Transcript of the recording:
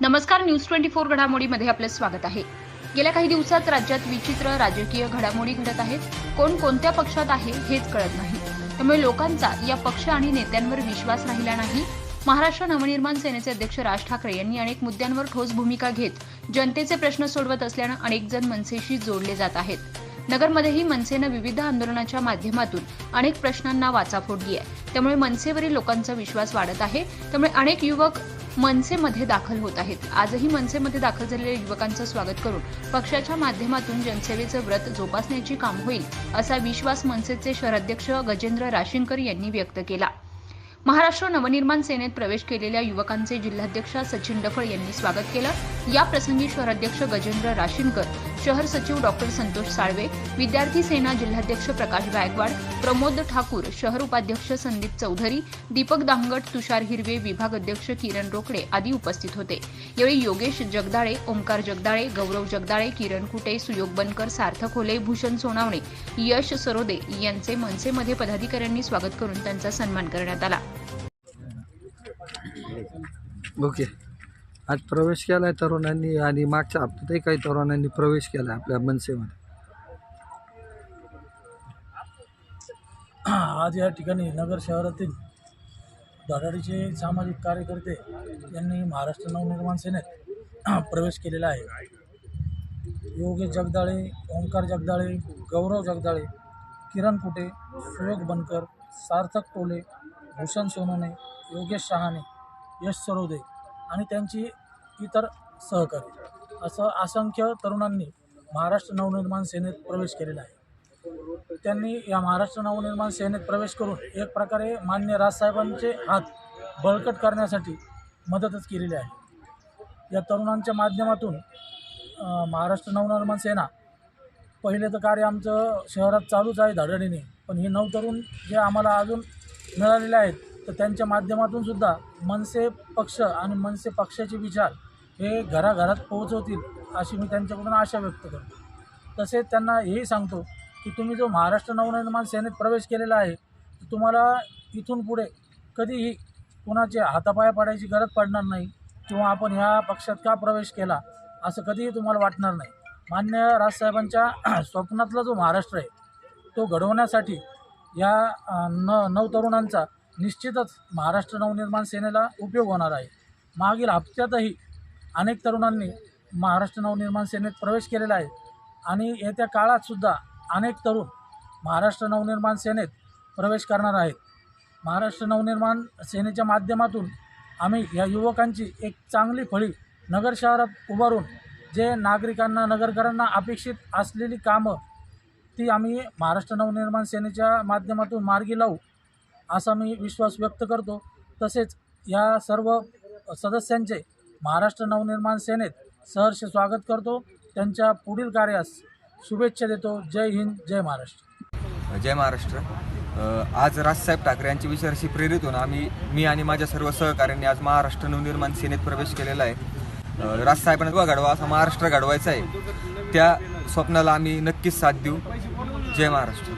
नमस्कार news twenty four घडामोडीमध्ये आपलं स्वागत आहे. गेल्या काही दिवसात राज्यात विचित्र राजकीय घडामोडी घडत आहेत. कोण कोणत्या पक्षात आहे हेच कळत नाही. त्यामुळे लोकांचा या पक्ष आणि नेत्यांवर विश्वास राहिला नाही. महाराष्ट्र नवनिर्माण सेनेचे अध्यक्ष राज ठाकरे यांनी अनेक मुद्द्यांवर ठोस भूमिका घेत जनतेचे प्रश्न सोडवत असल्यानं अनेक जण मनसेशी जोडले जात आहेत. नगरमध्येही मनसेनं विविध आंदोलनाच्या माध्यमातून अनेक प्रश्नांना वाचा फोडली आहे त्यामुळे मनसेवरील लोकांचा विश्वास वाढत आहे. त्यामुळे अनेक युवक मनसेमध्ये दाखल होत आहेत. आजही मनसेमध्ये दाखल झालेल्या युवकांचं स्वागत करून पक्षाच्या माध्यमातून जनसेवेचं व्रत जोपासण्याची काम होईल असा विश्वास मनसेचे शहराध्यक्ष गजेंद्र राशींकर यांनी व्यक्त केला. महाराष्ट्र नवनिर्माण सेनेत प्रवेश केलेल्या युवकांचे जिल्हाध्यक्ष सचिन डफळ यांनी स्वागत केलं. या प्रसंगी शहराध्यक्ष गजेंद्र राशींकर शहर सचिव डॉक्टर संतोष साळवे विद्यार्थी सेना जिल्हाध्यक्ष प्रकाश गायकवाड प्रमोद ठाकूर शहर उपाध्यक्ष संदीप चौधरी दीपक दांगट तुषार हिरवे विभाग अध्यक्ष किरण रोकडे आदी उपस्थित होते. यावेळी योगेश जगदाळे ओंकार जगदाळे गौरव जगदाळे किरण कुटे सुयोग बनकर सार्थक होले भूषण सोनावणे यश सरोदे यांचे मनसेमध्ये पदाधिकाऱ्यांनी स्वागत करून त्यांचा सन्मान करण्यात आला. ओके. आज प्रवेश केला आहे तरुणांनी आणि मागच्या हप्त्यातही काही तरुणांनी प्रवेश केला आहे आपल्या मनसेमध्ये. आज या ठिकाणी नगर शहरातील धडाडीचे सामाजिक कार्यकर्ते यांनी महाराष्ट्र नवनिर्माण सेनेत प्रवेश केलेला आहे. योगेश जगदाळे ओंकार जगदाळे गौरव जगदाळे किरण कुटे सुयोग बनकर सार्थक टोले भूषण सोनोने योगेश शहाणे यश सरोदे आणि त्यांची इतर सहकारी असं असंख्य तरुणांनी महाराष्ट्र नवनिर्माण सेनेत प्रवेश केलेला आहे. त्यांनी या महाराष्ट्र नवनिर्माण सेनेत प्रवेश करून एक प्रकारे मान्य राजसाहेबांचे हात बळकट करण्यासाठी मदतच केलेली आहे. या तरुणांच्या माध्यमातून महाराष्ट्र नवनिर्माण सेना पहिले तर कार्य आमचं शहरात चालूच आहे धडाडीने पण हे नऊ तरुण जे आम्हाला अजून मिळालेले आहेत तर त्यांच्या माध्यमातून सुद्धा मनसे पक्ष आणि मनसे पक्षाचे विचार हे घराघरात पोहोचवतील अशी मी त्यांच्याकडून आशा व्यक्त करतो. तसेच त्यांना हेही सांगतो की तुम्ही जो महाराष्ट्र नवनिर्माण सेनेत प्रवेश केलेला आहे तुम्हाला इथून पुढे कधीही कुणाच्या हातापाया पडायची गरज पडणार नाही किंवा आपण ह्या पक्षात का प्रवेश केला असं कधीही तुम्हाला वाटणार नाही. मान्य राजसाहेबांच्या स्वप्नातला जो महाराष्ट्र आहे तो घडवण्यासाठी या न नव तरुणांचा निश्चितच महाराष्ट्र नवनिर्माण सेनेला उपयोग होणार आहे. मागील हप्त्यातही अनेक तरुणांनी महाराष्ट्र नवनिर्माण सेनेत प्रवेश केलेला आहे आणि येत्या काळातसुद्धा अनेक तरुण महाराष्ट्र नवनिर्माण सेनेत प्रवेश करणार आहेत. महाराष्ट्र नवनिर्माण सेनेच्या माध्यमातून आम्ही या युवकांची एक चांगली फळी नगर शहरात उभारून जे नागरिकांना नगरकरांना अपेक्षित असलेली कामं ती आम्ही महाराष्ट्र नवनिर्माण सेनेच्या माध्यमातून मार्गी लावू असा मी विश्वास व्यक्त करतो. तसेच या सर्व सदस्यांचे महाराष्ट्र नवनिर्माण सेनेत सहर्ष स्वागत करतो. त्यांच्या पुढील कार्यास शुभेच्छा देतो. जय हिंद जय महाराष्ट्र. जय महाराष्ट्र. आज राजसाहेब ठाकरे यांच्या विचाराशी प्रेरित होऊन आम्ही मी आणि माझ्या सर्व सहकाऱ्यांनी आज महाराष्ट्र नवनिर्माण सेनेत प्रवेश केलेला आहे. राजसाहेबांना जेव्हा घडवा असा महाराष्ट्र घडवायचा आहे. त्या स्वप्नाला आम्ही नक्कीच साथ देऊ. जय महाराष्ट्र.